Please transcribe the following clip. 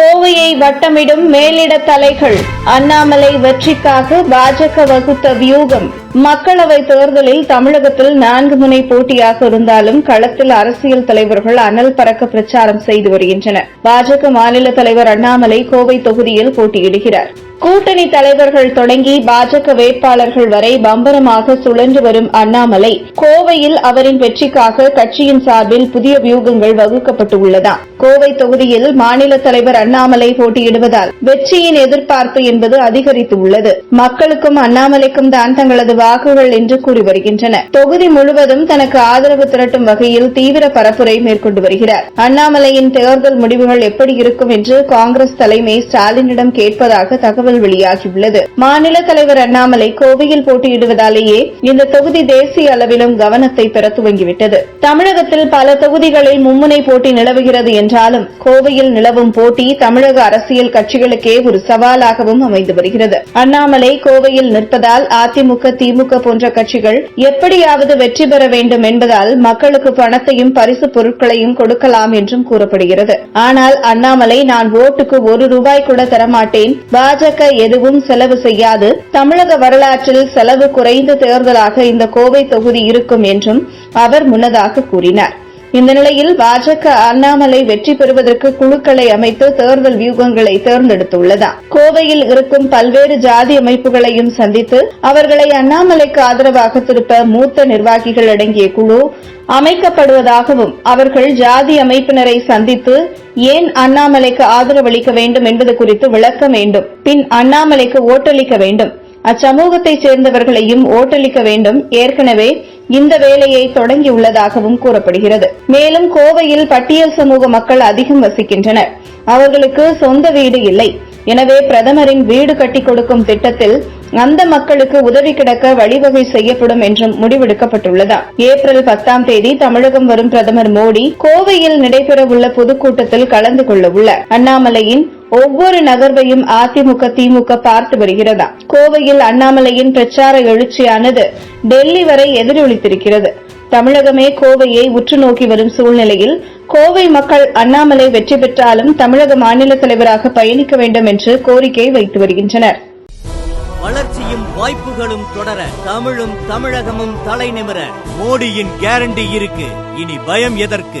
கோவையை வட்டமிடும் மேலிட தலைகள். அண்ணாமலை வெற்றிக்காக பாஜக வகுத்த வியூகம். மக்களவை தேர்தலில் தமிழகத்தில் நான்கு முனை போட்டியாக இருந்தாலும் களத்தில் அரசியல் தலைவர்கள் அனல் பறக்க பிரச்சாரம் செய்து வருகின்றனர் பாஜக மாநில தலைவர் அண்ணாமலை கோவை தொகுதியில் போட்டியிடுகிறார். கூட்டணி தலைவர்கள் தொடங்கி பாஜக வேட்பாளர்கள் வரை பம்பரமாக சுழன்று வரும் அண்ணாமலை கோவையில் அவரின் வெற்றிக்காக கட்சியின் சார்பில் புதிய வியூகங்கள் வகுக்கப்பட்டுள்ளதா? கோவை தொகுதியில் மாநில தலைவர் அண்ணாமலை போட்டியிடுவதால் வெற்றியின் எதிர்பார்ப்பு என்பது அதிகரித்துள்ளது. மக்களுக்கும் அண்ணாமலைக்கும் தான் தங்களது வாக்குகள் என்று கூறி வருகின்றனர் தொகுதி முழுவதும் தனக்கு ஆதரவு திரட்டும் வகையில் தீவிர பரப்புரை மேற்கொண்டு வருகிறார். அண்ணாமலையின் தேர்தல் முடிவுகள் எப்படி இருக்கும் என்று காங்கிரஸ் தலைமை ஸ்டாலினிடம் கேட்பதாக தகவல் வெளியாகியுள்ளது. மாநில தலைவர் அண்ணாமலை கோவையில் போட்டியிடுவதாலேயே இந்த தொகுதி தேசிய அளவிலும் கவனத்தை பெற துவங்கிவிட்டது. தமிழகத்தில் பல தொகுதிகளில் மும்முனை போட்டி நிலவுகிறது என்று என்றாலும் கோவையில் நிலவும் போட்டி தமிழக அரசியல் கட்சிகளுக்கே ஒரு சவாலாகவும் அமைந்து வருகிறது. அண்ணாமலை கோவையில் நிற்பதால் அதிமுக திமுக போன்ற கட்சிகள் எப்படியாவது வெற்றி பெற வேண்டும் என்பதால் மக்களுக்கு பணத்தையும் பரிசு பொருட்களையும் கொடுக்கலாம் என்றும் கூறப்படுகிறது. ஆனால் அண்ணாமலை நான் ஓட்டுக்கு ஒரு ரூபாய் கூட தரமாட்டேன். பாஜக எதுவும் செலவு செய்யாது. தமிழக வரலாற்றில் செலவு குறைந்த தேர்தலாக இந்த கோவை தொகுதி இருக்கும் என்றும் அவர் முன்னதாக கூறினார். இந்த நிலையில் பாஜக அண்ணாமலை வெற்றி பெறுவதற்கு குழுக்களை அமைத்து தேர்தல் வியூகங்களை தேர்ந்தெடுத்துள்ளதா? கோவையில் இருக்கும் பல்வேறு ஜாதி அமைப்புகளையும் சந்தித்து அவர்களை அண்ணாமலைக்கு ஆதரவாக திருப்ப மூத்த நிர்வாகிகள் அடங்கிய குழு அமைக்கப்படுவதாகவும் அவர்கள் ஜாதி அமைப்பினரை சந்தித்து ஏன் அண்ணாமலைக்கு ஆதரவளிக்க வேண்டும் என்பது குறித்து விளக்க வேண்டும். பின் அண்ணாமலைக்கு ஓட்டளிக்க வேண்டும். அச்சமூகத்தைச் சேர்ந்தவர்களையும் ஓட்டளிக்க வேண்டும். ஏற்கனவே இந்த வேலையை தொடங்கியுள்ளதாகவும் கூறப்படுகிறது. மேலும் கோவையில் பட்டியல் சமூக மக்கள் அதிகம் வசிக்கின்றனர். அவர்களுக்கு சொந்த வீடு இல்லை. எனவே பிரதமரின் வீடு கட்டிக் கொடுக்கும் திட்டத்தில் அந்த மக்களுக்கு உதவி கிடக்க வழிவகை செய்யப்படும் என்றும் முடிவெடுக்கப்பட்டுள்ளதா. ஏப்ரல் பத்தாம் தேதி தமிழகம் வரும் பிரதமர் மோடி கோவையில் நடைபெறவுள்ள பொதுக்கூட்டத்தில் கலந்து கொள்ள உள்ள அண்ணாமலையின் ஒவ்வொரு நகர்வையும் அதிமுக திமுக பார்த்து வருகிறதா? கோவையில் அண்ணாமலையின் பிரச்சார எழுச்சியானது டெல்லி வரை எதிரொலித்திருக்கிறது. தமிழகமே கோவையை உற்று நோக்கி வரும் சூழ்நிலையில் கோவை மக்கள் அண்ணாமலை வெற்றி பெற்றாலும் தமிழக மாநில தலைவராக பயணிக்க வேண்டும் என்று கோரிக்கை வைத்து வருகின்றனர். வளர்ச்சியும் வாய்ப்புகளும் தொடர தமிழும் தமிழகமும் தலைநிமிர மோடியின் கேரண்டி இருக்கு. இனி பயம் எதற்கு?